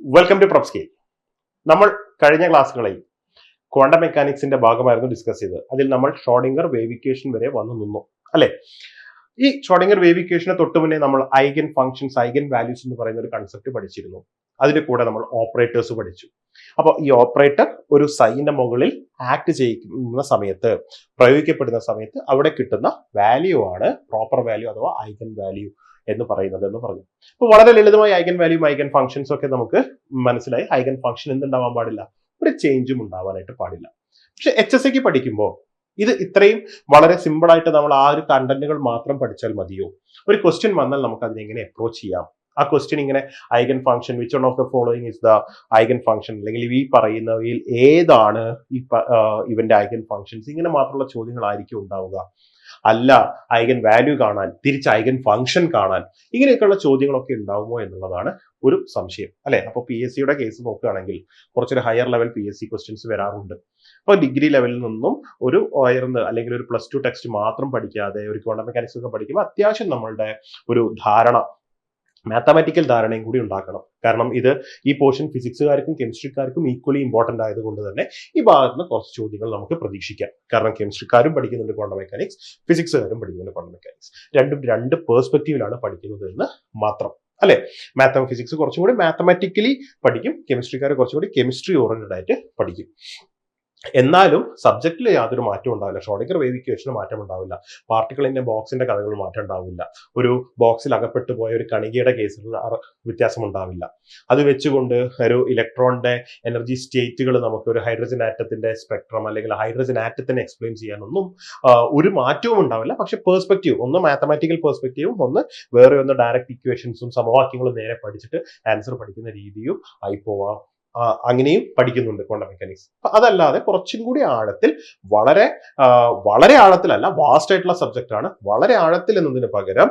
Welcome to പ്രൊപ്സ്കെയിൽ നമ്മൾ കഴിഞ്ഞ ക്ലാസ്സുകളിൽ ക്വാണ്ടം മെക്കാനിക്സിന്റെ ഭാഗമായിരുന്നു ഡിസ്കസ് ചെയ്തത്. അതിൽ നമ്മൾ ഷോഡിംഗർ വേവിക്കേഷൻ വരെ വന്നു നിന്നു. അല്ലെ? ഈ ഷോഡിംഗർ വേവിക്കേഷന് തൊട്ട് മുന്നേ നമ്മൾ ഐഗൻ ഫംഗ്ഷൻസ് ഐഗൻ വാല്യൂസ് എന്ന് പറയുന്ന ഒരു കൺസെപ്റ്റ് പഠിച്ചിരുന്നു. അതിന്റെ കൂടെ നമ്മൾ ഓപ്പറേറ്റേഴ്സ് പഠിച്ചു. അപ്പോൾ ഈ ഓപ്പറേറ്റർ ഒരു സൈന്റെ മുകളിൽ ആക്ട് ചെയ്യുന്ന സമയത്ത് പ്രയോഗിക്കപ്പെടുന്ന സമയത്ത് അവിടെ കിട്ടുന്ന വാല്യൂ ആണ് പ്രോപ്പർ വാല്യൂ അഥവാ ഐഗൻ വാല്യൂ എന്ന് പറയുന്നത് എന്ന് പറഞ്ഞു. അപ്പോൾ വളരെ ലളിതമായി ഐഗൻ വാല്യൂ ഐഗൻ ഫംഗ്ഷൻസ് ഒക്കെ നമുക്ക് മനസ്സിലായി. ഐഗൻ ഫംഗ്ഷൻ എന്തുണ്ടാവാൻ പാടില്ല? ഒരു ചേഞ്ചും ഉണ്ടാവാനായിട്ട് പാടില്ല. പക്ഷെ എച്ച് എസ് സിക്ക് പഠിക്കുമ്പോൾ ഇത് ഇത്രയും വളരെ സിമ്പിൾ ആയിട്ട് നമ്മൾ ആ ഒരു കണ്ടന്റുകൾ മാത്രം പഠിച്ചാൽ മതിയോ? ഒരു ക്വസ്റ്റ്യൻ വന്നാൽ നമുക്ക് അതിനെങ്ങനെ അപ്രോച്ച് ചെയ്യാം? ആ ക്വസ്റ്റ്യൻ ഇങ്ങനെ eigen function which one of the following is the eigen function അല്ലെങ്കിൽ ഈ പറയുന്നവയിൽ ഏതാണ് ഈ ഇവന്റെ ഐഗൻ ഫംഗ്ഷൻസ് ഇങ്ങനെ മാത്രമുള്ള ചോദ്യങ്ങളായിരിക്കും ഉണ്ടാവുക. അല്ല ഐഗൻ വാല്യൂ കാണാൻ തിരിച്ച് ഐഗൻ ഫംഗ്ഷൻ കാണാൻ ഇങ്ങനെയൊക്കെയുള്ള ചോദ്യങ്ങളൊക്കെ ഉണ്ടാവുമോ എന്നുള്ളതാണ് ഒരു സംശയം. അല്ലെ? അപ്പോൾ പി എസ് സിയുടെ കേസ് നോക്കുകയാണെങ്കിൽ കുറച്ചൊരു higher level P S C questions വരാറുണ്ട്. അപ്പോൾ ഡിഗ്രി ലെവലിൽ നിന്നും ഒരു ഉയർന്ന് അല്ലെങ്കിൽ ഒരു പ്ലസ് ടു ടെക്സ്റ്റ് മാത്രം പഠിക്കാതെ ഒരു ക്വാണ്ടം മെക്കാനിക്സ് ഒക്കെ പഠിക്കുമ്പോൾ അത്യാവശ്യം നമ്മളുടെ ഒരു ധാരണ മാത്തമാറ്റിക്കൽ ധാരണയും കൂടി ഉണ്ടാക്കണം. കാരണം ഇത് ഈ പോർഷൻ ഫിസിക്സുകാർക്കും കെമിസ്ട്രിക്കാർക്കും ഈക്വലി ഇമ്പോർട്ടന്റ് ആയതുകൊണ്ട് തന്നെ ഈ ഭാഗത്ത് നിന്ന് കുറച്ച് ചോദ്യങ്ങൾ നമുക്ക് പ്രതീക്ഷിക്കാം. കാരണം കെമിസ്ട്രിക്കാരും പഠിക്കുന്നുണ്ട് ക്വാണ്ടം മെക്കാനിക്സ് ഫിസിക്സുകാരും പഠിക്കുന്നുണ്ട് ക്വാണ്ടം മെക്കാനിക്സ് രണ്ടും രണ്ട് പേഴ്സ്പെക്റ്റീവിലാണ് പഠിക്കുന്നത് എന്ന് മാത്രം. അല്ലെ? മാത്തം ഫിസിക്സ് കുറച്ചും കൂടി മാത്തമാറ്റിക്കലി പഠിക്കും. കെമിസ്ട്രിക്കാർ കുറച്ചും കൂടി കെമിസ്ട്രി ഓറിയന്റഡ് ആയിട്ട് പഠിക്കും. എന്നാലും സബ്ജക്റ്റിൽ യാതൊരു മാറ്റവും ഉണ്ടാവില്ല. ഷോഡിക്കർ വേവിക്കേഷന് മാറ്റം ഉണ്ടാവില്ല പാർട്ടിക്കിളിന്റെ ബോക്സിന്റെ കഥകൾ മാറ്റം ഉണ്ടാവില്ല. ഒരു ബോക്സിൽ അകപ്പെട്ടു പോയ ഒരു കണികയുടെ കേസിൽ വ്യത്യാസം ഉണ്ടാവില്ല അത് വെച്ചുകൊണ്ട് ഒരു ഇലക്ട്രോണിന്റെ എനർജി സ്റ്റേറ്റുകൾ നമുക്ക് ഒരു ഹൈഡ്രജൻ ആറ്റത്തിന്റെ സ്പെക്ട്രം അല്ലെങ്കിൽ ഹൈഡ്രജൻ ആറ്റത്തിനെ എക്സ്പ്ലെയിൻ ചെയ്യാനൊന്നും ഒരു മാറ്റവും ഉണ്ടാവില്ല. പക്ഷെ പേഴ്സ്പെക്റ്റീവ് ഒന്ന് മാത്തമാറ്റിക്കൽ പേഴ്സ്പെക്റ്റീവും ഒന്ന് വേറെ ഒന്ന് ഡയറക്റ്റ് ഇക്വേഷൻസും സമവാക്യങ്ങളും നേരെ പഠിച്ചിട്ട് ആൻസർ പഠിക്കുന്ന രീതിയും ആയി പോവാം അങ്ങനെയും പഠിക്കുന്നുണ്ട് ക്വാണ്ടം മെക്കാനിക്സ് അതല്ലാതെ കുറച്ചും കൂടി ആഴത്തിൽ വളരെ വളരെ ആഴത്തിലല്ല വാസ്റ്റ് ആയിട്ടുള്ള സബ്ജക്റ്റ് ആണ്. വളരെ ആഴത്തിൽ എന്നതിന് പകരം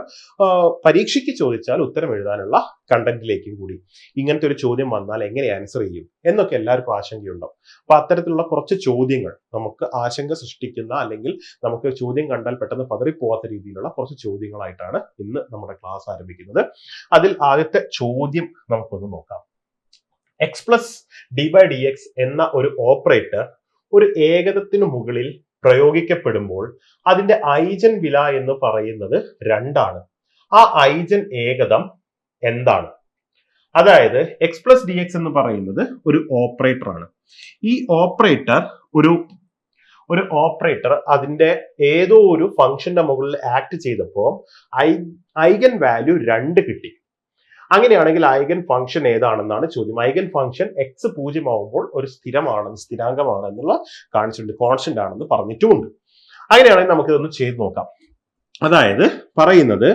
പരീക്ഷയ്ക്ക് ചോദിച്ചാൽ ഉത്തരം എഴുതാനുള്ള കണ്ടന്റിലേക്കും കൂടി. ഇങ്ങനത്തെ ഒരു ചോദ്യം വന്നാൽ എങ്ങനെ ആൻസർ ചെയ്യും എന്നൊക്കെ എല്ലാവർക്കും ആശങ്കയുണ്ടാവും. അപ്പൊ അത്തരത്തിലുള്ള കുറച്ച് ചോദ്യങ്ങൾ നമുക്ക് ആശങ്ക സൃഷ്ടിക്കുന്ന അല്ലെങ്കിൽ നമുക്ക് ചോദ്യം കണ്ടാൽ പെട്ടെന്ന് പതറിപ്പോവാത്ത രീതിയിലുള്ള കുറച്ച് ചോദ്യങ്ങളായിട്ടാണ് ഇന്ന് നമ്മുടെ ക്ലാസ് ആരംഭിക്കുന്നത്. അതിൽ ആദ്യത്തെ ചോദ്യം നമുക്കൊന്ന് നോക്കാം. X plus D by D X എന്ന ഒരു ഓപ്പറേറ്റർ ഒരു ഏകതത്തിനു മുകളിൽ പ്രയോഗിക്കപ്പെടുമ്പോൾ അതിന്റെ ഐജൻ വില എന്ന് പറയുന്നത് രണ്ടാണ്. ആ ഐജൻ ഏകതം എന്താണ്? അതായത് എക്സ് പ്ലസ് ഡി എക്സ് എന്ന് പറയുന്നത് ഒരു ഓപ്പറേറ്റർ ആണ്. ഈ ഓപ്പറേറ്റർ ഒരു ഒരു ഓപ്പറേറ്റർ അതിന്റെ ഏതോ ഒരു ഫംഗ്ഷന്റെ മുകളിൽ ആക്ട് ചെയ്തപ്പോൾ ഐഗൻ വാല്യൂ രണ്ട് കിട്ടി. അങ്ങനെയാണെങ്കിൽ ഐഗൻ ഫംഗ്ഷൻ ഏതാണെന്നാണ് ചോദ്യം. ഐഗൻ ഫംഗ്ഷൻ എക്സ് പൂജ്യമാവുമ്പോൾ ഒരു സ്ഥിരമാണ് സ്ഥിരാങ്കമാണ് എന്നുള്ള കാണിച്ചിട്ടുണ്ട് കോൺസ്റ്റന്റ് ആണെന്ന് പറഞ്ഞിട്ടുമുണ്ട്. അങ്ങനെയാണെങ്കിൽ നമുക്ക് ഇതൊന്ന് ചെയ്ത് നോക്കാം. അതായത് പറയുന്നത്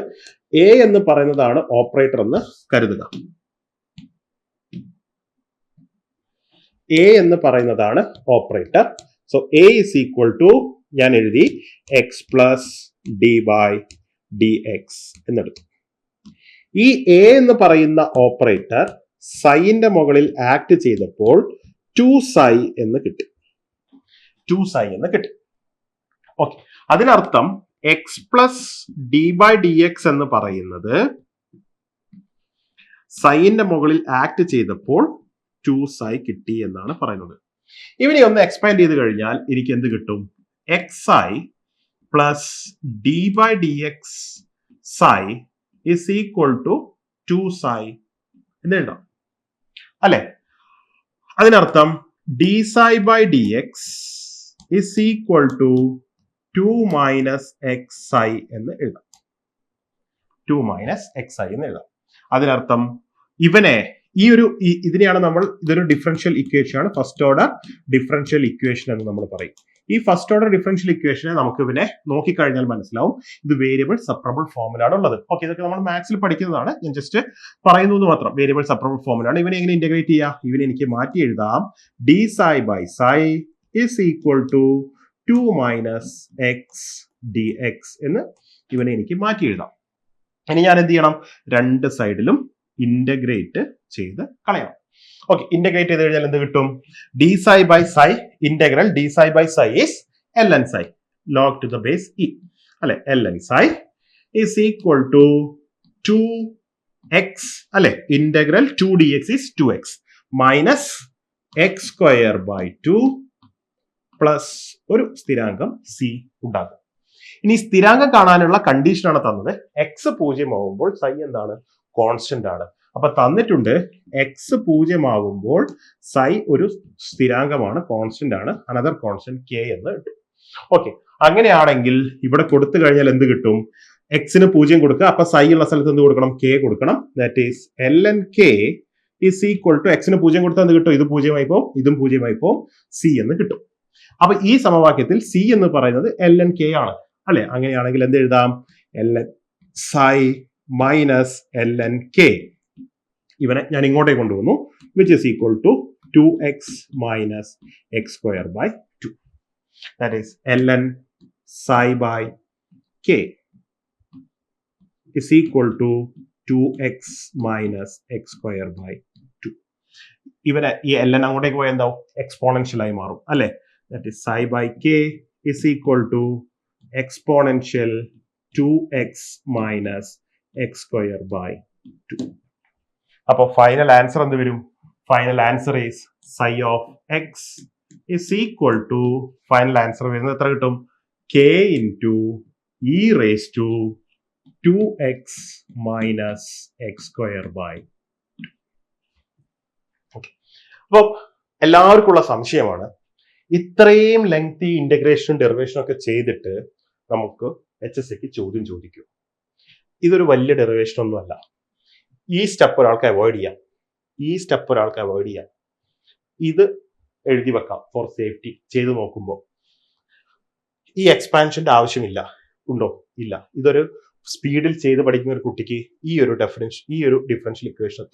എ എന്ന് പറയുന്നതാണ് ഓപ്പറേറ്റർ എന്ന് കരുതുക. എ എന്ന് പറയുന്നതാണ് operator so A is equal to ഞാൻ എഴുതി X plus D by D X എന്നെടുത്തു. ഈ എ എന്ന് പറയുന്ന ഓപ്പറേറ്റർ സൈന്റെ മുകളിൽ ആക്ട് ചെയ്തപ്പോൾ ടു സൈ എന്ന് കിട്ടി. ടു സൈ എന്ന് കിട്ടി. ഓക്കെ അതിനർത്ഥം X plus D by D X എന്ന് പറയുന്നത് സൈന്റെ മുകളിൽ ആക്ട് ചെയ്തപ്പോൾ ടു സൈ കിട്ടി എന്നാണ് പറയുന്നത്. ഇവിടെ ഒന്ന് എക്സ്പാൻഡ് ചെയ്ത് കഴിഞ്ഞാൽ എനിക്ക് എന്ത് കിട്ടും? X I plus D by D X psi is equal to two psi എന്ന് എഴുതാം അല്ലെ? അതിനർത്ഥം D psi by D X is equal to two minus X I എന്ന് എഴുതാം. ടു മൈനസ് എക്സ് ഐ എന്ന് എഴുതാം. അതിനർത്ഥം ഇവനെ ഈ ഒരു ഇതിനെയാണ് നമ്മൾ ഇതൊരു ഡിഫറൻഷ്യൽ ഇക്വേഷൻ ആണ്. ഫസ്റ്റ് ഓർഡർ ഡിഫറൻഷ്യൽ ഇക്വേഷൻ എന്ന് നമ്മൾ പറയും. ഈ ഫസ്റ്റ് ഓർഡർ ഡിഫറൻഷ്യൽ ഇക്വേഷനെ നമുക്ക് ഇവനെ നോക്കിക്കഴിഞ്ഞാൽ മനസ്സിലാവും. ഇത് വേരിയബിൾ സപ്രബിൾ ഫോമിലാണ് ഉള്ളത്. ഓക്കെ ഇതൊക്കെ നമ്മൾ മാത്സിൽ പഠിക്കുന്നതാണ്. ഞാൻ ജസ്റ്റ് പറയുന്നു എന്ന് മാത്രം. വേരിയബിൾ സപ്രബിൾ ഫോമിലാണ് ഇവനെ എങ്ങനെ ഇന്റഗ്രേറ്റ് ചെയ്യാം? ഇവനെ എനിക്ക് മാറ്റി എഴുതാം. D psi by psi is equal to two minus x d x എന്ന് ഇവനെ എനിക്ക് മാറ്റി എഴുതാം. ഇനി ഞാൻ എന്ത് ചെയ്യണം? രണ്ട് സൈഡിലും ഇന്റഗ്രേറ്റ് ചെയ്ത് കളയണം. ഓക്കെ ഇന്റഗ്രേറ്റ് ചെയ്ത് കഴിഞ്ഞാൽ എന്ത് കിട്ടും? D psi by psi integral d psi by psi is l n psi log to the base e അല്ലെ? L n psi is equal to two x അല്ലെ? Integral two d x is two x minus x square by two plus ഒരു സ്ഥിരാങ്കം C ഉണ്ടാകും. ഇനി സ്ഥിരാങ്കം കാണാനുള്ള കണ്ടീഷനാണ് തന്നത്. എക്സ് പൂജ്യമാകുമ്പോൾ സൈ എന്താണ്? കോൺസ്റ്റന്റ് ആണ്. അപ്പൊ തന്നിട്ടുണ്ട് എക്സ് പൂജ്യമാകുമ്പോൾ സൈ ഒരു സ്ഥിരാങ്കമാണ് കോൺസ്റ്റന്റ് ആണ് അനദർ കോൺസ്റ്റന്റ് കെ എന്ന് കിട്ടും. ഓക്കെ അങ്ങനെയാണെങ്കിൽ ഇവിടെ കൊടുത്തു കഴിഞ്ഞാൽ എന്ത് കിട്ടും? എക്സിന് പൂജ്യം കൊടുക്കുക അപ്പൊ സൈ ഉള്ള സ്ഥലത്ത് എന്ത് കൊടുക്കണം? കെ കൊടുക്കണം. That is l n k is equal to എക്സിന് പൂജ്യം കൊടുത്താൽ എന്ത് കിട്ടും? ഇത് പൂജ്യമായി പോകും ഇതും പൂജ്യമായി പോകും സി എന്ന് കിട്ടും. അപ്പൊ ഈ സമവാക്യത്തിൽ സി എന്ന് പറയുന്നത് എൽ എൻ കെ ആണ്. അല്ലെ? അങ്ങനെയാണെങ്കിൽ എന്ത് എഴുതാം? L n psi minus l n k ഇവനെ ഞാൻ ഇങ്ങോട്ടേക്ക് കൊണ്ടുവന്നു which is equal to two x minus x square by two that is l n psi by k is equal to 2x minus x square by 2. ഇവനെ ഈ L N അങ്ങോട്ടേക്ക് പോയാൽ എന്താവും? Exponential ആയി മാറും അല്ലെ? That is psi by k is equal to exponential two x minus x square by two അപ്പൊ final answer എന്ത് വരും? Final answer is psi of x is equal to final answer വരുന്നത് എത്ര കിട്ടും? K into e raise to two x minus x square by അപ്പോൾ എല്ലാവർക്കും ഉള്ള സംശയമാണ്. ഇത്രയും ലെങ്തി ഇന്റഗ്രേഷനും ഡെറിവേഷനും ഒക്കെ ചെയ്തിട്ട് നമുക്ക് എച്ച് എസ് സിക്ക് ചോദ്യം ചോദിക്കും. ഇതൊരു വലിയ ഡെറിവേഷൻ ഒന്നുമല്ല. ഈ സ്റ്റെപ്പ് ഒരാൾക്ക് അവോയ്ഡ് ചെയ്യാം. ഈ സ്റ്റെപ്പ് ഒരാൾക്ക് അവോയ്ഡ് ചെയ്യാം. ഇത് എഴുതി വെക്കാം ഫോർ സേഫ്റ്റി ചെയ്തു നോക്കുമ്പോൾ ഈ എക്സ്പാൻഷന്റെ ആവശ്യമില്ല. ഉണ്ടോ? ഇല്ല. ഇതൊരു സ്പീഡിൽ ചെയ്ത് പഠിക്കുന്ന ഒരു കുട്ടിക്ക് ഈ ഒരു ഡെഫറൻസ് ഈ ഒരു ഡിഫറൻഷ്യൽ ഇക്വേഷൻ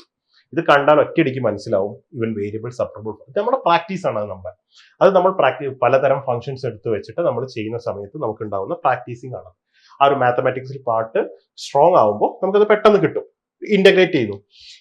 ഇത് കണ്ടാൽ ഒറ്റയടിക്ക് മനസ്സിലാവും. ഇവൻ വേരിയബിൾ സപ്രബിൾ ഇത് നമ്മുടെ പ്രാക്ടീസ് ആണ് അത് നമ്മുടെ. അത് നമ്മൾ പ്രാക്ടീസ് പലതരം ഫങ്ഷൻസ് എടുത്ത് വെച്ചിട്ട് നമ്മൾ ചെയ്യുന്ന സമയത്ത് നമുക്ക് ഉണ്ടാവുന്ന പ്രാക്ടീസിങ് ആണ്. ആ ഒരു മാത്തമാറ്റിക്സിൽ പാട്ട് സ്ട്രോങ് ആവുമ്പോൾ നമുക്കത് പെട്ടെന്ന് കിട്ടും. ഇന്റഗ്രേറ്റ് ചെയ്തു.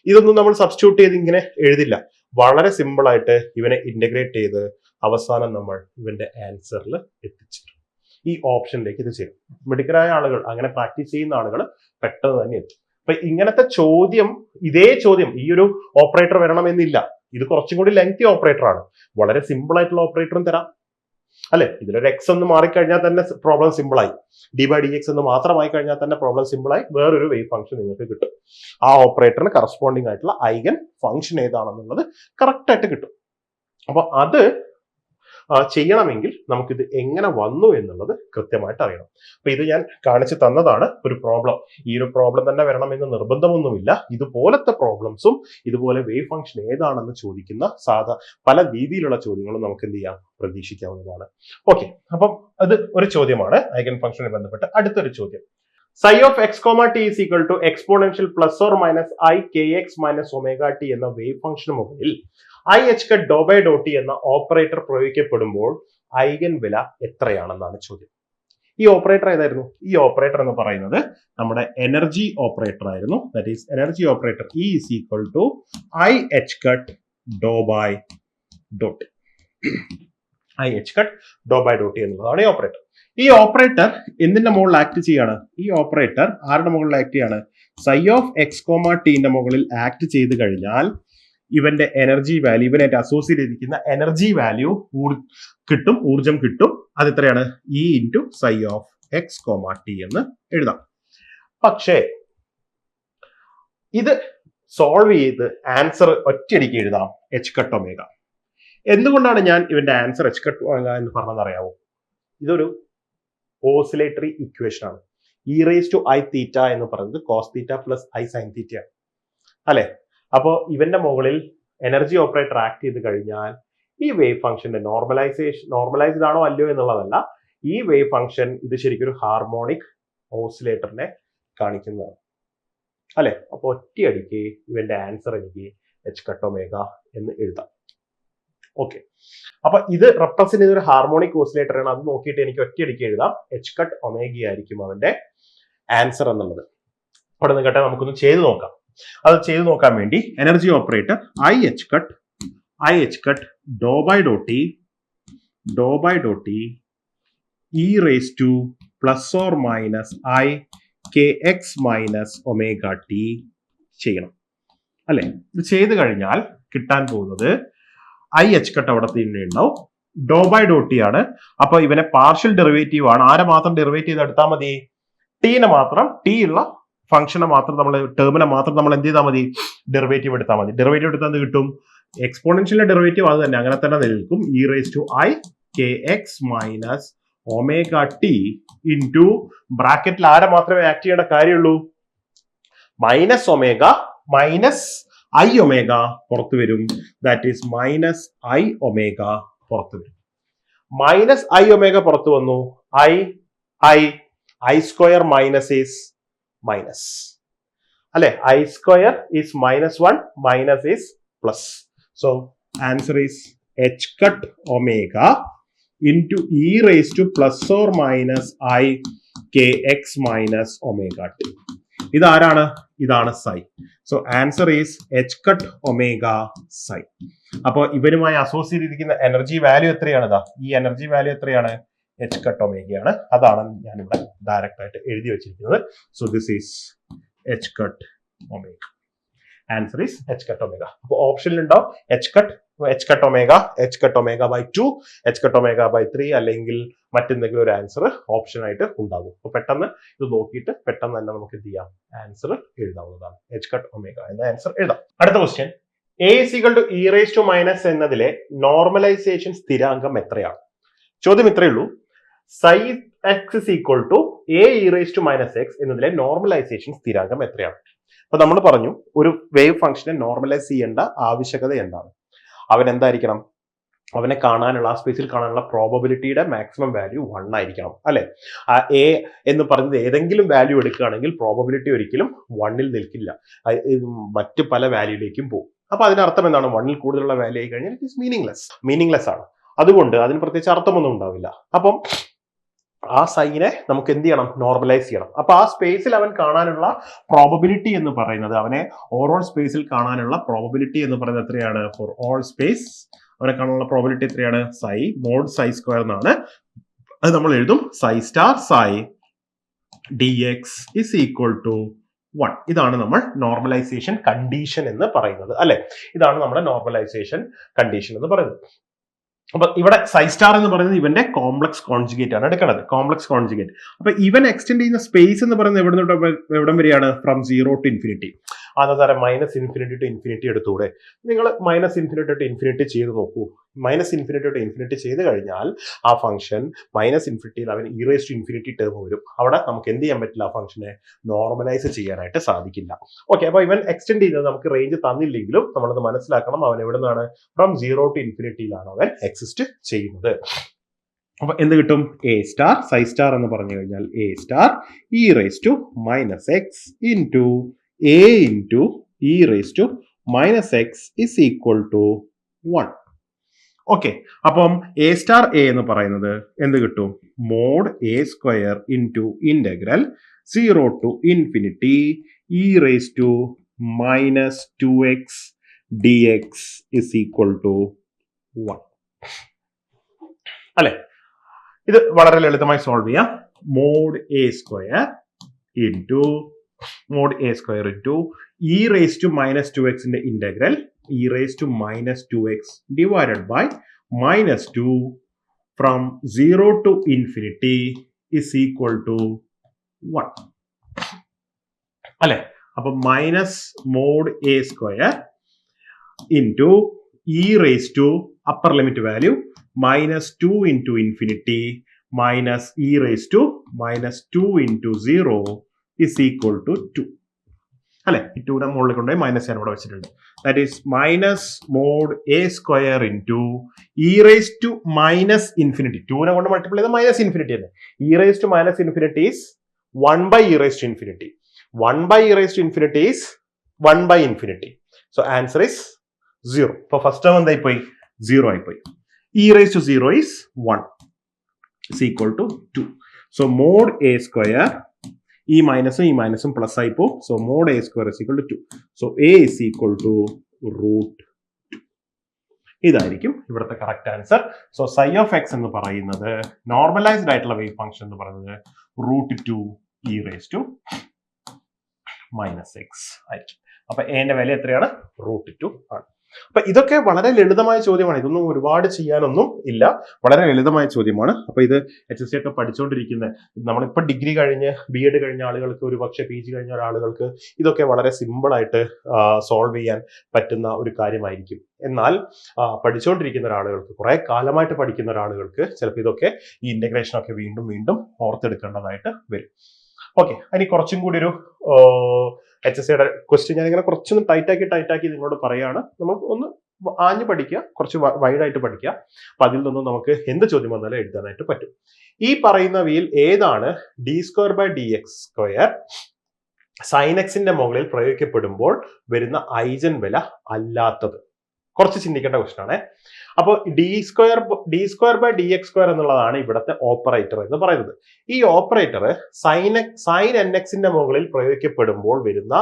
ഇതൊന്നും നമ്മൾ സബ്സ്റ്റിറ്റ്യൂട്ട് ചെയ്ത് ഇങ്ങനെ എഴുതില്ല. വളരെ സിമ്പിൾ ആയിട്ട് ഇവനെ ഇന്റഗ്രേറ്റ് ചെയ്ത് അവസാനം നമ്മൾ ഇവന്റെ ആൻസറിൽ എത്തിച്ചിട്ടുണ്ട് ഈ ഓപ്ഷനിലേക്ക് ഇത് ചെയ്യും മിടുക്കരായ ആളുകൾ അങ്ങനെ പ്രാക്ടീസ് ചെയ്യുന്ന ആളുകൾ പെട്ടെന്ന് തന്നെ എത്തും. അപ്പൊ ഇങ്ങനത്തെ ചോദ്യം ഇതേ ചോദ്യം ഈ ഒരു ഓപ്പറേറ്റർ വരണമെന്നില്ല. ഇത് കുറച്ചും കൂടി ലെങ്തി ഓപ്പറേറ്റർ ആണ്. വളരെ സിമ്പിൾ ആയിട്ടുള്ള ഓപ്പറേറ്ററും തരാം. അല്ലെ? ഇതിലൊരു എക്സ് ഒന്ന് മാറിക്കഴിഞ്ഞാൽ തന്നെ പ്രോബ്ലം സിമ്പിൾ ആയി. ഡി ബൈ ഡി എക്സ് എന്ന് മാത്രമായി കഴിഞ്ഞാൽ തന്നെ പ്രോബ്ലം സിമ്പിൾ ആയി വേറൊരു വേവ് ഫംഗ്ഷൻ നിങ്ങൾക്ക് കിട്ടും. ആ ഓപ്പറേറ്ററിന് കറസ്പോണ്ടിങ് ആയിട്ടുള്ള ഐഗൻ ഫംഗ്ഷൻ ഏതാണെന്നുള്ളത് കറക്റ്റ് ആയിട്ട് കിട്ടും. അപ്പൊ അത് ചെയ്യണമെങ്കിൽ നമുക്കിത് എങ്ങനെ വന്നു എന്നുള്ളത് കൃത്യമായിട്ട് അറിയണം. അപ്പൊ ഇത് ഞാൻ കാണിച്ചു തന്നതാണ് ഒരു പ്രോബ്ലം ഈ ഒരു പ്രോബ്ലം തന്നെ വരണമെന്ന് നിർബന്ധമൊന്നുമില്ല. ഇതുപോലത്തെ പ്രോബ്ലംസും ഇതുപോലെ വേവ് ഫംഗ്ഷൻ ഏതാണെന്ന് ചോദിക്കുന്ന സാധാ പല രീതിയിലുള്ള ചോദ്യങ്ങളും നമുക്ക് എന്ത് ചെയ്യാം? പ്രതീക്ഷിക്കാവുന്നതാണ്. ഓക്കെ അപ്പം അത് ഒരു ചോദ്യമാണ്. ഐഗൻ ഫംഗ്ഷനുമായി ബന്ധപ്പെട്ട് അടുത്തൊരു ചോദ്യം. Psi of x comma t is equal to exponential plus or minus i k x minus omega t എന്ന വേവ് ഫംഗ്ഷന് മുകളിൽ i h cut doe by doe എന്ന ഓപ്പറേറ്റർ പ്രയോഗിക്കപ്പെടുമ്പോൾ ഐഗൻ വില എത്രയാണെന്നാണ് ചോദ്യം. ഈ ഓപ്പറേറ്റർ ഏതായിരുന്നു? ഈ ഓപ്പറേറ്റർ എന്ന് പറയുന്നത് നമ്മുടെ എനർജി ഓപ്പറേറ്റർ ആയിരുന്നു. That is energy operator e is equal to i h cut doe by dot i h cut doe by dot എന്നുള്ളതാണ് ഈ ഓപ്പറേറ്റർ ഈ ഓപ്പറേറ്റർ എന്തിന്റെ മുകളിൽ ആക്ട് ചെയ്യാണ്? ഈ ഓപ്പറേറ്റർ ആരുടെ മുകളിൽ ആക്ട് ചെയ്യാണ്? സൈ ഓഫ് എക്സ് കോമ ടീന്റെ മുകളിൽ ആക്ട് ചെയ്ത് കഴിഞ്ഞാൽ ഇവന്റെ എനർജി വാല്യൂ ഇവനായിട്ട് അസോസിയേറ്റ് ചെയ്തിരിക്കുന്ന എനർജി വാല്യൂ കിട്ടും ഊർജം കിട്ടും. അത് എത്രയാണ്? E into psi of x comma t എന്ന് എഴുതാം. പക്ഷേ ഇത് സോൾവ് ചെയ്ത് ആൻസർ ഒറ്റയടിക്ക് എഴുതാം. എച്ച് കട്ട് ഒമേഗ എന്തുകൊണ്ടാണ് ഞാൻ ഇവന്റെ ആൻസർ എച്ച് കട്ട് ഒമേഗ എന്ന് പറഞ്ഞത് അറിയാവോ? ഇതൊരു ഓസിലേറ്ററി ഇക്വേഷൻ ആണ്. E raise to i theta എന്ന് പറയുന്നത് cos theta plus i sine theta അല്ലെ? അപ്പോൾ ഇവന്റെ മുകളിൽ എനർജി ഓപ്പറേറ്റർ ആക്ട് ചെയ്ത് കഴിഞ്ഞാൽ ഈ വേവ് ഫംഗ്ഷന്റെ നോർമലൈസേഷൻ നോർമലൈസ്ഡ് ആണോ അല്ലയോ എന്നുള്ളതല്ല ഈ വേവ് ഫംഗ്ഷൻ ഇത് ശരിക്കും ഒരു ഹാർമോണിക് ഓസിലേറ്ററിനെ കാണിക്കുന്നതാണ്. അല്ലെ? അപ്പൊ ഒറ്റയടിക്ക് ഇവന്റെ ആൻസർ എനിക്ക് എച്ച് കട്ടോമേഗ എന്ന് എഴുതാം. ഓക്കെ അപ്പൊ ഇത് റെപ്രസെന്റ് ചെയ്ത ഒരു ഹാർമോണിക് ഓസിലേറ്റർ ആണ്. അത് നോക്കിയിട്ട് എനിക്ക് ഒറ്റയടിക്ക് എഴുതാം. എച്ച് കട്ട് ഒമേഗ ആയിരിക്കും അവന്റെ ആൻസർ എന്നുള്ളത്. അവിടെ നിന്ന് കേട്ടെ നമുക്കൊന്ന് ചെയ്ത് നോക്കാം. അത് ചെയ്തു നോക്കാൻ വേണ്ടി energy operator i h cut i h cut doe by doe t doe by doe t e raise to plus or minus i k x minus omega t ചെയ്യണം. അല്ലെ? ഇത് ചെയ്ത് കഴിഞ്ഞാൽ കിട്ടാൻ പോകുന്നത് ഐ എച്ച് കട്ട് അവിടെ തന്നെ ഉണ്ടാവും. ഡോ ബൈ ഡോ ടി ആണ്. അപ്പൊ ഇവനെ പാർഷ്യൽ ഡെറിവേറ്റീവ് ആണ്. ആരെ മാത്രം ഡെറിവേറ്റ് ചെയ്ത് എടുത്താൽ മതി? ടീനെ മാത്രം ടി ഉള്ള ഫംഗ്ഷനെ മാത്രം നമ്മൾ ടേമിനെ മാത്രം നമ്മൾ എന്ത് ചെയ്താൽ മതി? ഡെറിവേറ്റീവ് എടുത്താൽ മതി. ഡെറിവേറ്റീവ് എടുത്താൽ കിട്ടും? എക്സ്പോണൻഷ്യലിന്റെ ഡെറിവേറ്റീവ് അത് തന്നെ. അങ്ങനെ തന്നെ നിൽക്കും. E raise to i k x minus omega t into ബ്രാക്കറ്റിൽ ആരെ മാത്രമേ ആക്ട് ചെയ്യേണ്ട കാര്യമുള്ളൂ? Minus omega minus i omega പുറത്തു വരും. That is minus i omega പുറത്തു വരും. മൈനസ് ഐ ഒമേഗ പുറത്തു വന്നു. I i i square minus is minus. അല്ലെ? I square is minus one minus is plus so answer is h cut omega into e raise to plus or minus i k x minus omega t. ഇതാരാണ്? ഇതാണ് psi so answer is h cut omega psi അപ്പോൾ ഇവരുമായി associate ഇരിക്കുന്ന energy value എത്രയാണ്? ഇതാ ഈ energy value എത്രയാണ്? H cut ഒമേഗയാണ് അതാണ് ഞാനിവിടെ ഡയറക്റ്റ് ആയിട്ട് എഴുതി വെച്ചിരിക്കുന്നത്. So this is h cut omega answer is h cut omega അപ്പോൾ ഓപ്ഷനിൽ ഉണ്ടാവും h cut h cut omega h cut omega by two h cut omega by three അല്ലെങ്കിൽ മറ്റെന്തെങ്കിലും ഒരു ആൻസർ ഓപ്ഷനായിട്ട് ഉണ്ടാകും അപ്പൊ പെട്ടെന്ന് ഇത് നോക്കിയിട്ട് പെട്ടെന്ന് തന്നെ നമുക്ക് എന്ത് ചെയ്യാം? ആൻസർ എഴുതാവുന്നതാണ്. എച്ച് കട്ട് ഒമേഗ എന്ന ആൻസർ എഴുതാം. അടുത്ത ക്വസ്റ്റ്യൻ എ സികൾ ടു ഇ ടു മൈനസ് എന്നതിലെ നോർമലൈസേഷൻ സ്ഥിരാങ്കം എത്രയാണ്? ചോദ്യം ഇത്രയേ ഉള്ളൂ. Psi x is equal to a e raise to minus x എന്നതിലെ നോർമലൈസേഷൻ സ്ഥിരാങ്കം എത്രയാണ്? അപ്പൊ നമ്മൾ പറഞ്ഞു ഒരു വേവ് ഫംഗ്ഷനെ നോർമലൈസ് ചെയ്യേണ്ട ആവശ്യകത എന്താണ്? അവൻ എന്തായിരിക്കണം? അവനെ കാണാനുള്ള ആ സ്പേസിൽ കാണാനുള്ള പ്രോബബിലിറ്റിയുടെ മാക്സിമം വാല്യൂ വൺ ആയിരിക്കണം അല്ലെ? എ എന്ന് പറയുന്നത് ഏതെങ്കിലും വാല്യൂ എടുക്കുകയാണെങ്കിൽ പ്രോബബിലിറ്റി ഒരിക്കലും വണ്ണിൽ നിൽക്കില്ല. മറ്റ് പല വാല്യൂയിലേക്കും പോകും. അപ്പൊ അതിനർത്ഥം എന്താണ്? വണ്ണിൽ കൂടുതലുള്ള വാല്യൂ ആയി കഴിഞ്ഞാൽ ഇറ്റ് ഇസ് മീനിങ്ലെസ് മീനിങ്ലെസ് ആണ്. അതുകൊണ്ട് അതിന് പ്രത്യേകിച്ച് അർത്ഥമൊന്നും ഉണ്ടാവില്ല. അപ്പം ആ സൈനെ നമുക്ക് എന്ത് ചെയ്യണം? നോർമലൈസ് ചെയ്യണം. അപ്പൊ ആ സ്പേസിൽ അവൻ കാണാനുള്ള പ്രോബബിലിറ്റി എന്ന് പറയുന്നത് അവനെ ഓവറോൾ സ്പേസിൽ കാണാനുള്ള പ്രോബബിലിറ്റി എന്ന് പറയുന്നത് എത്രയാണ്? ഫോർ ഓൾ സ്പേസ് അവനെ കാണാനുള്ള പ്രോബബിലിറ്റി എത്രയാണ്? സൈ മോഡ് സൈ സ്ക്വയർ എന്നാണ്. അത് നമ്മൾ എഴുതും. Psi star psi d x is equal to one ഇതാണ് നമ്മൾ നോർമലൈസേഷൻ കണ്ടീഷൻ എന്ന് പറയുന്നത് അല്ലെ? ഇതാണ് നമ്മുടെ നോർമലൈസേഷൻ കണ്ടീഷൻ എന്ന് പറയുന്നത്. അപ്പൊ ഇവിടെ സൈ സ്റ്റാർ എന്ന് പറയുന്നത് ഇവന്റെ കോംപ്ലക്സ് കോൺജുഗേറ്റ് ആണ്. എടുക്കണത്. കോംപ്ലക്സ് കോൺജുഗേറ്റ് അപ്പൊ ഇവൻ എക്സ്റ്റെൻഡ് ചെയ്യുന്ന സ്പേസ് എന്ന് പറയുന്നത് എവിടെ നിന്ന് എവിടം വരെയാണ്? ഫ്രം സീറോ ടു ഇൻഫിനിറ്റി അതാ മൈനസ് ഇൻഫിനിറ്റി ടു ഇൻഫിനിറ്റി എടുത്തൂടെ. നിങ്ങൾ മൈനസ് ഇൻഫിനിറ്റി ടു ഇൻഫിനിറ്റി ചെയ്ത് നോക്കൂ. മൈനസ് ഇൻഫിനിറ്റി ടു ഇൻഫിനിറ്റി ചെയ്ത് കഴിഞ്ഞാൽ ആ ഫംഗ്ഷൻ മൈനസ് ഇൻഫിനിറ്റിയിൽ അവൻ ഇറേസ് ടു ഇൻഫിനിറ്റി ടേം വരും. അവിടെ നമുക്ക് എന്ത് ചെയ്യാൻ പറ്റില്ല? ആ ഫംഗ്ഷനെ നോർമലൈസ് ചെയ്യാനായിട്ട് സാധിക്കില്ല. ഓക്കെ അപ്പോൾ ഇവൻ എക്സ്റ്റെൻഡ് ചെയ്ത് നമുക്ക് റേഞ്ച് തന്നില്ലെങ്കിലും നമ്മളത് മനസ്സിലാക്കണം അവൻ എവിടെ നിന്നാണ് ഫ്രം സീറോ ടു ഇൻഫിനിറ്റിയിലാണ് അവൻ എക്സിസ്റ്റ് ചെയ്യുന്നത്. അപ്പൊ എന്ത് കിട്ടും? എ സ്റ്റാർ സൈ സ്റ്റാർ എന്ന് പറഞ്ഞു കഴിഞ്ഞാൽ a star e raise to minus x into a into e raise to minus x is equal to one okay അപ്പം എ സ്റ്റാർ എ എന്ന് പറയുന്നത് എന്ത് കിട്ടും? Mod a square into integral zero to infinity e raise to minus two x d x is equal to one അല്ലെ? ഇത് വളരെ ലളിതമായി solve ചെയ്യാം. Mod a square into mod a square in to e raise to minus two എക്സിന്റെ integral e raise to minus two x divided by minus two from zero to infinity is equal to one അല്ലെ? അപ്പൊ minus mod a square into e raise to upper limit value minus two into infinity minus e raise to minus two into zero is equal to two അല്ലെ? ടൂടെ മുകളിൽ കൊണ്ടുപോയി minus ഞാൻ ഇവിടെ വെച്ചിട്ടുണ്ട്. That is minus mod a square in to e raise to minus infinity ടൂനെ കൊണ്ട് multiply ചെയ്ത് minus infinity അല്ലേ? E raise to minus infinity is one by e raise to infinity one by e raise to infinity is one by infinity so answer is zero ഇപ്പൊ first term എന്തായി പോയി zero ആയിപ്പോയി. പോയി e raise to zero is one is equal to two so mod a square ഈ മൈനസും ഈ മൈനസും plus ആയി പോകും so mod a square is equal to two so a is equal to root ഇതായിരിക്കും ഇവിടുത്തെ correct answer so psi of x എന്ന് പറയുന്നത് നോർമലൈസ്ഡ് ആയിട്ടുള്ള വേവ് ഫംഗ്ഷൻ എന്ന് പറയുന്നത് root two e raise to minus x ആയിരിക്കും. അപ്പൊ എന്റെ വില എത്രയാണ്? റൂട്ട് ടു ആണ്. അപ്പൊ ഇതൊക്കെ വളരെ ലളിതമായ ചോദ്യമാണ്. ഇതൊന്നും ഒരുപാട് ചെയ്യാനൊന്നും ഇല്ല. വളരെ ലളിതമായ ചോദ്യമാണ്. അപ്പൊ ഇത് എച്ച് എസ് സി ഒക്കെ പഠിച്ചുകൊണ്ടിരിക്കുന്ന നമ്മളിപ്പോ ഡിഗ്രി കഴിഞ്ഞ് ബി എഡ് കഴിഞ്ഞ ആളുകൾക്ക് ഒരു പക്ഷേ പി ജി കഴിഞ്ഞ ആളുകൾക്ക് ഇതൊക്കെ വളരെ സിമ്പിൾ ആയിട്ട് സോൾവ് ചെയ്യാൻ പറ്റുന്ന ഒരു കാര്യമായിരിക്കും. എന്നാൽ പഠിച്ചുകൊണ്ടിരിക്കുന്ന ഒരാളുകൾക്ക് കുറെ കാലമായിട്ട് പഠിക്കുന്ന ഒരാളുകൾക്ക് ചിലപ്പോൾ ഇതൊക്കെ ഈ ഇന്റഗ്രേഷൻ ഒക്കെ വീണ്ടും വീണ്ടും ഓർത്തെടുക്കേണ്ടതായിട്ട് വരും. ഓക്കെ ഇനി കുറച്ചും കൂടി ഒരു എച്ച് എസ് സിയുടെ ക്വസ്റ്റ്യൻ ഞാൻ കുറച്ചൊന്ന് ടൈറ്റാക്കി ടൈറ്റാക്കി നിങ്ങളോട് പറയാണ്. നമ്മൾ ഒന്ന് ആഞ്ഞു പഠിക്കുക കുറച്ച് വൈഡായിട്ട് പഠിക്കുക. അപ്പൊ അതിൽ നിന്നും നമുക്ക് എന്ത് ചോദ്യം വന്നാലും എഴുതാനായിട്ട് പറ്റും. ഈ പറയുന്നവയിൽ ഏതാണ് d square by d x square സൈനക്സിന്റെ മുകളിൽ പ്രയോഗിക്കപ്പെടുമ്പോൾ വരുന്ന ഐജൻ വില അല്ലാത്തത്. കുറച്ച് ചിന്തിക്കേണ്ട ക്വസ്റ്റൻ ആണ്. അപ്പോൾ d square d square by d x square എന്നുള്ളതാണ് ഇവിടുത്തെ ഓപ്പറേറ്റർ എന്ന് പറയുന്നത്. ഈ ഓപ്പറേറ്റർ സൈൻ സൈൻ എൻ എക്സിന്റെ മുകളിൽ പ്രയോഗിക്കപ്പെടുമ്പോൾ വരുന്ന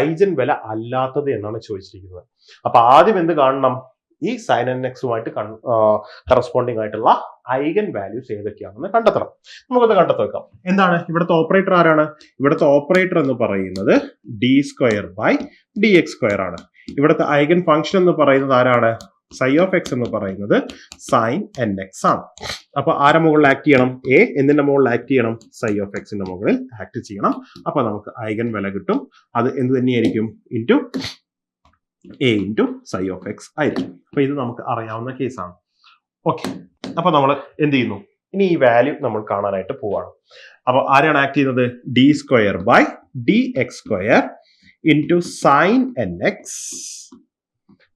ഐജൻ വില അല്ലാത്തത് എന്നാണ് ചോദിച്ചിരിക്കുന്നത്. അപ്പൊ ആദ്യം എന്ത് കാണണം? ഈ സൈൻ എൻ എക്സുമായിട്ട് കറസ്പോണ്ടിങ് ആയിട്ടുള്ള ഐഗൻ വാല്യൂസ് ഏതൊക്കെയാണെന്ന് കണ്ടെത്തണം. നമുക്കത് കണ്ടെത്തി വെക്കാം എന്താണ്? ഇവിടുത്തെ ഓപ്പറേറ്റർ ആരാണ്? ഇവിടുത്തെ ഓപ്പറേറ്റർ എന്ന് പറയുന്നത് d square by d x square ആണ്. ഇവിടുത്തെ ഐഗൻ ഫംഗ്ഷൻ എന്ന് പറയുന്നത് ആരാണ്? സൈ ഓഫ് എക്സ് എന്ന് പറയുന്നത് സൈൻ എൻ എക്സ് ആണ്. അപ്പൊ ആരെ മുകളിൽ ആക്ട് ചെയ്യണം? എ എന്തിന്റെ മുകളിൽ ആക്ട് ചെയ്യണം. സൈ ഓഫ് എക്സിന്റെ മുകളിൽ ആക്ട് ചെയ്യണം. അപ്പൊ നമുക്ക് ഐഗൻ വില കിട്ടും. അത് എന്ത് തന്നെയായിരിക്കും? Into a into psi of x ആയിരിക്കും. അപ്പൊ ഇത് നമുക്ക് അറിയാവുന്ന കേസാണ് ഓക്കെ അപ്പൊ നമ്മൾ എന്ത് ചെയ്യുന്നു? ഇനി ഈ വാല്യൂ നമ്മൾ കാണാനായിട്ട് പോവാണ്. അപ്പൊ ആരാണ് ആക്ട് ചെയ്യുന്നത്? D square by d x square into sine n x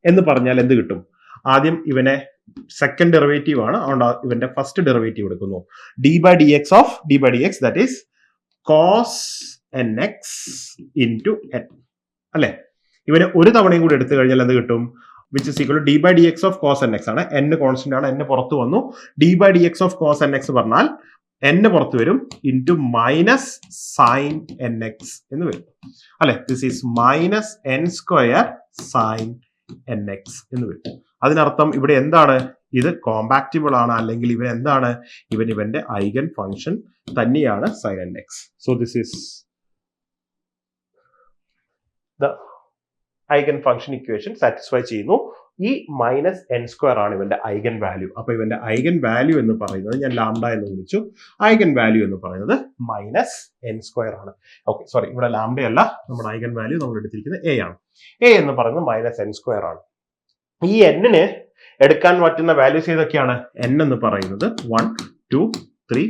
എന്ന് പറഞ്ഞാൽ എന്ത് കിട്ടും? ആദ്യം ഇവനെ സെക്കൻഡ് ഡെറിവേറ്റീവ് ആണ്. അതുകൊണ്ട് ഇവന്റെ ഫസ്റ്റ് ഡെറിവേറ്റീവ് എടുക്കുന്നു. D by d x of d by d x that is cos n x into n അല്ലെ? ഇവന് ഒരു തവണയും കൂടി എടുത്തു കഴിഞ്ഞാൽ എന്ത് കിട്ടും? Which is equal d by d x of cos n x ആണ്. എൻ കോൺസ്റ്റന്റ് ആണ്. എൻ പുറത്ത് വന്നു. D by d x of cos n x പറഞ്ഞാൽ എൻ പുറത്ത് വരും into minus sine n x എന്ന് വരും. അല്ലെ? This is minus n square sine n x എന്ന് വരും. അതിനർത്ഥം ഇവിടെ എന്താണ്? ഇത് കോമ്പാക്റ്റിബിൾ ആണ്. അല്ലെങ്കിൽ ഇവൻ എന്താണ്? ഇവൻ ഇവന്റെ ഐഗൻ ഫംഗ്ഷൻ തന്നെയാണ് sine n x so this is the eigen function equation satisfy ചെയ്യുന്നു. ഈ മൈനസ് എൻ സ്ക്വയർ ആണ് ഇവന്റെ ഐഗൻ വാല്യൂ അപ്പൊ ഇവന്റെ ഐഗൻ വാല്യൂ എന്ന് പറയുന്നത് ഞാൻ ലാംഡ എന്ന് വിളിച്ചു. ഐഗൻ വാല്യൂ എന്ന് പറയുന്നത് മൈനസ് എൻ സ്ക്വയർ ആണ്. ഓക്കെ സോറി ഇവിടെ ലാംഡ അല്ല നമ്മുടെ ഐഗൻ വാല്യൂ നമ്മൾ എടുത്തിരിക്കുന്നത് എ ആണ്. എ എന്ന് പറയുന്നത് മൈനസ് എൻ സ്ക്വയർ ആണ്. ഈ എന്നിന് എടുക്കാൻ പറ്റുന്ന വാല്യൂസ് ഏതൊക്കെയാണ്? എൻ എന്ന് പറയുന്നത് one two three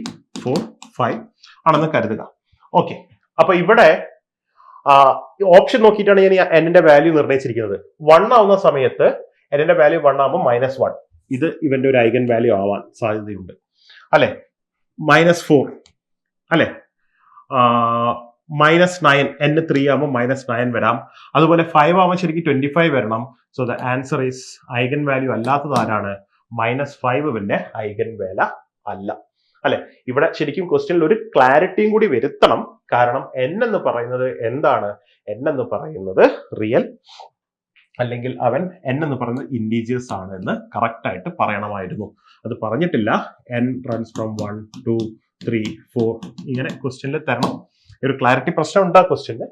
four five ആണെന്ന് കരുതുക. ഓക്കെ അപ്പൊ ഇവിടെ ഓപ്ഷൻ നോക്കിയിട്ടാണ് ഞാൻ എന്നിന്റെ വാല്യൂ നിർണയിച്ചിരിക്കുന്നത്. വൺ ആവുന്ന സമയത്ത് എന്നിന്റെ വാല്യൂ വൺ ആകുമ്പോൾ മൈനസ് വൺ ഇത് ഇവന്റെ ഒരു ഐഗൻ വാല്യൂ ആവാൻ സാധ്യതയുണ്ട്. അല്ലെ? മൈനസ് ഫോർ അല്ലെ? മൈനസ് നയൻ എൻ ത്രീ ആകുമ്പോൾ മൈനസ് നയൻ വരാം. അതുപോലെ ഫൈവ് ആകുമ്പോൾ ശരിക്കും ട്വന്റി ഫൈവ് വരണം. So the answer is eigen value അല്ലാത്തത് ആരാണ്? മൈനസ് ഫൈവ് പിന്നെ ഐഗൻ വേല അല്ല. അല്ലെ? ഇവിടെ ശരിക്കും ക്വസ്റ്റ്യനിൽ ഒരു ക്ലാരിറ്റിയും കൂടി വരുത്തണം. കാരണം എൻ എന്ന് പറയുന്നത് എന്താണ്? എൻ എന്ന് പറയുന്നത് റിയൽ അല്ലെങ്കിൽ അവൻ എൻ എന്ന് പറയുന്നത് ഇൻഡീജിയസ് ആണ് എന്ന് കറക്റ്റ് ആയിട്ട് പറയണമായിരുന്നു. അത് പറഞ്ഞിട്ടില്ല. N runs from one two three four ഇങ്ങനെ ക്വസ്റ്റ്യനിൽ തരണം. ഒരു ക്ലാരിറ്റി പ്രശ്നം ഉണ്ട് ആ ക്വസ്റ്റ്യന്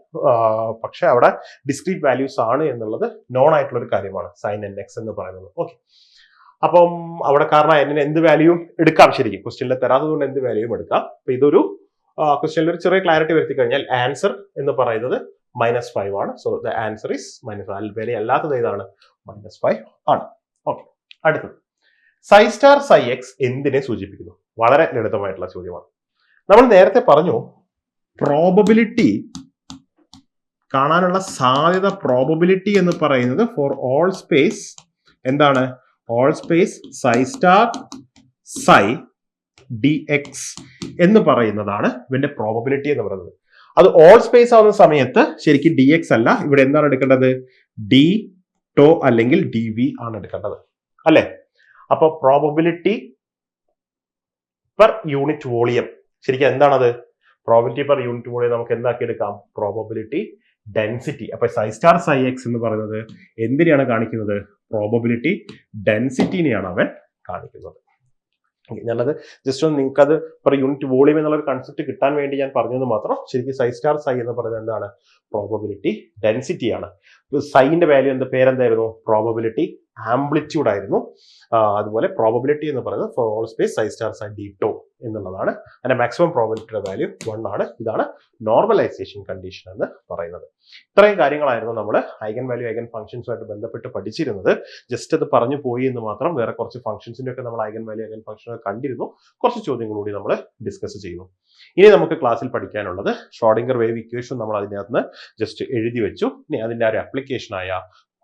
പക്ഷെ അവിടെ ഡിസ്ക്രീറ്റ് വാല്യൂസ് ആണ് എന്നുള്ളത് നോൺ ആയിട്ടുള്ള ഒരു കാര്യമാണ്. സൈൻ എൻ എക്സ് എന്ന് പറയുന്നത്. ഓക്കെ അപ്പം അവിടെ കാരണം എന്നിന് എന്ത് വാല്യൂ എടുക്കാം ശരിക്കും. ക്വസ്റ്റ്യനിൽ തരാത്തത് കൊണ്ട് എന്ത് വാല്യൂ എടുക്കാം. അപ്പൊ ഇതൊരു ക്വസ്റ്റ്യനിൽ ഒരു ചെറിയ ക്ലാരിറ്റി വരുത്തി കഴിഞ്ഞാൽ ആൻസർ എന്ന് പറയുന്നത് മൈനസ് ഫൈവ് ആണ്. So the answer is minus five വില അല്ലാത്തത് ഏതാണ്? മൈനസ് ഫൈവ് ആണ്. ഓക്കെ അടുത്തത്. സൈ സ്റ്റാർ സൈ എക്സ് എന്തിനെ സൂചിപ്പിക്കുന്നു? വളരെ ലളിതമായിട്ടുള്ള ചോദ്യമാണ്. നമ്മൾ നേരത്തെ പറഞ്ഞു പ്രോബബിലിറ്റി കാണാനുള്ള സാധ്യത പ്രോബബിലിറ്റി എന്ന് പറയുന്നത് ഫോർ ഓൾ സ്പേസ് എന്താണ്? All space psi star psi d x എന്ന് പറയുന്നതാണ് ഇവന്റെ പ്രോബബിലിറ്റി എന്ന് പറയുന്നത്. അത് ഓൾ സ്പേസ് ആവുന്ന സമയത്ത് ശരിക്കും ഡി എക്സ് അല്ല. ഇവിടെ എന്താണ് എടുക്കേണ്ടത്? ഡി ടോ അല്ലെങ്കിൽ ഡി വി ആണ് എടുക്കേണ്ടത്. അല്ലെ? അപ്പൊ പ്രോബബിലിറ്റി പെർ യൂണിറ്റ് വോളിയം ശരിക്കും എന്താണത്? പ്രോബിലിറ്റി പെർ യൂണിറ്റ് വോളിയം നമുക്ക് എന്താക്കി എടുക്കാം? പ്രോബബിലിറ്റി ഡെൻസിറ്റി അപ്പൊ സൈ സ്റ്റാർ സൈ എക്സ് എന്ന് പറയുന്നത് എന്തിനെയാണ് കാണിക്കുന്നത്? പ്രോബബിലിറ്റി ഡെൻസിറ്റിനെയാണ് അവൻ കാണിക്കുന്നത്. ഞാനത് ജസ്റ്റ് ഒന്ന് നിങ്ങൾക്ക് അത് പെർ യൂണിറ്റ് വോളിയം എന്നുള്ള ഒരു കൺസെപ്റ്റ് കിട്ടാൻ വേണ്ടി ഞാൻ പറഞ്ഞത് മാത്രം ശരിക്കും സൈ സ്റ്റാർ സൈ എന്ന് പറയുന്നത് എന്താണ്? പ്രോബബിലിറ്റി ഡെൻസിറ്റി ആണ്. സൈന്റെ വാല്യൂ എന്താ പേരെന്തായിരുന്നു? പ്രോബബിലിറ്റി ആംപ്ലിറ്റ്യൂഡ് ആയിരുന്നു. അതുപോലെ പ്രോബബിലിറ്റി എന്ന് പറയുന്നത് for all space psi star psi d tau എന്നുള്ളതാണ്. അതിന്റെ മാക്സിമം പ്രോബിലിറ്റിയുടെ വാല്യൂ വൺ ആണ്. ഇതാണ് നോർമലൈസേഷൻ കണ്ടീഷൻ എന്ന് പറയുന്നത്. ഇത്രയും കാര്യങ്ങളായിരുന്നു നമ്മൾ ഐഗൻ വാല്യൂ ഐഗൻ ഫംഗ്ഷൻസുമായിട്ട് ബന്ധപ്പെട്ട് പഠിച്ചിരുന്നത്. ജസ്റ്റ് അത് പറഞ്ഞു പോയി എന്ന് മാത്രം വേറെ കുറച്ച് ഫംഗ്ഷൻസിന്റെ ഒക്കെ നമ്മൾ ഐഗൻ വാല്യൂ ഐഗൻ ഫംഗ്ഷൻ കണ്ടിരുന്നു. കുറച്ച് ചോദ്യങ്ങൾ കൂടി നമ്മൾ ഡിസ്കസ് ചെയ്യുന്നു. ഇനി നമുക്ക് ക്ലാസ്സിൽ പഠിക്കാനുള്ളത് ഷോഡിംഗർ വേവ് ഇക്വേഷൻ നമ്മൾ അതിനകത്ത് ജസ്റ്റ് എഴുതി വെച്ചു. ഇനി അതിന്റെ ഒരു ആപ്ലിക്കേഷനായ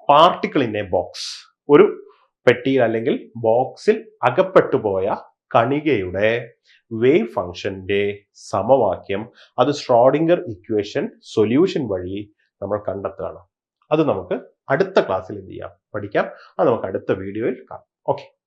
പാർട്ടിക്കിൾ ഇൻ എ ബോക്സ് ഒരു പെട്ടിയിൽ അല്ലെങ്കിൽ ബോക്സിൽ അകപ്പെട്ടു പോയ കണികയുടെ വേവ് ഫംഗ്ഷന്റെ സമവാക്യം അത് ഷ്രോഡിംഗർ ഇക്വേഷൻ സൊല്യൂഷൻ വഴി നമ്മൾ കണ്ടെത്തുകയാണ്. അത് നമുക്ക് അടുത്ത ക്ലാസ്സിൽ എന്ത് ചെയ്യാം? പഠിക്കാം. അത് നമുക്ക് അടുത്ത വീഡിയോയിൽ കാണാം. ഓക്കെ